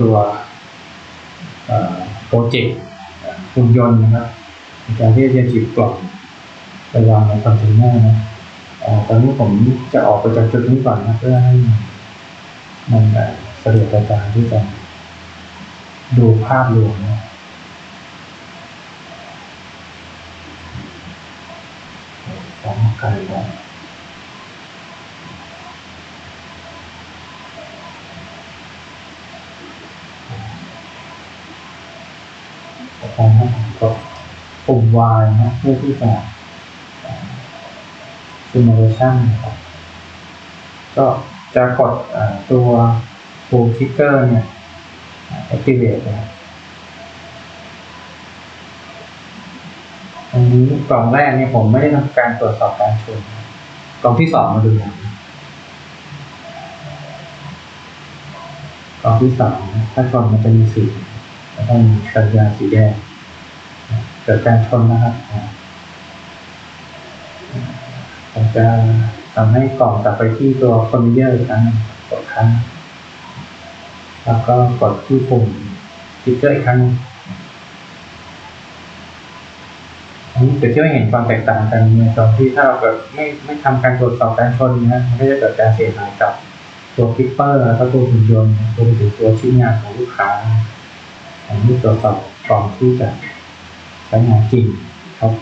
ตัวโปรเจกต์หุ่นยนต์นะครับในการที่จะจีบกล่องไปวางในคอนเทนเนอร์นะตอนนี้ผมจะออกไปจากจุดนี้ก่อนนะเพื่อให้มันเอ่อสะดวกในการที่จะดูภาพรวมนะของ ไกลแล้วต่อไปนะผมกดปุ่ม Y นะเพื่อที่จะ simulation นะครับก็จะกดตัว full trigger เนี่ย activate นะครับอันนี้กล่องแรกเนี่ยผมไม่ได้ทำการตรวจสอบการชนกล่องที่สองมาดูนะกล่องที่สองนะถ้ากล่องมันจะมีสี แล้วก็มีสัญญาสีแดงเกิดการชนนะครับอ่าผมจะทำให้กล่องกลับไปที่ตัวคอนเวเยอร์อีกครั้งกดครั้ง แล้วก็กดที่ปุ่มสติ๊กเกอร์อีกครั้งอันนี้เดี๋ยวจะให้เห็นความแตกต่างกันในตอนที่ถ้าเราเกิดไม่ไม่ทำการตรวจสอบการชนนะมันก็จะเกิดการเสียหายกับตัวคลิปเปอร์แล้วก็ตัวหุ่นยนต์รวมถึงตัวชิ้นงานของลูกค้า อันนี้ตรวจสอบก่อมที่จะใช้งานจริงครับ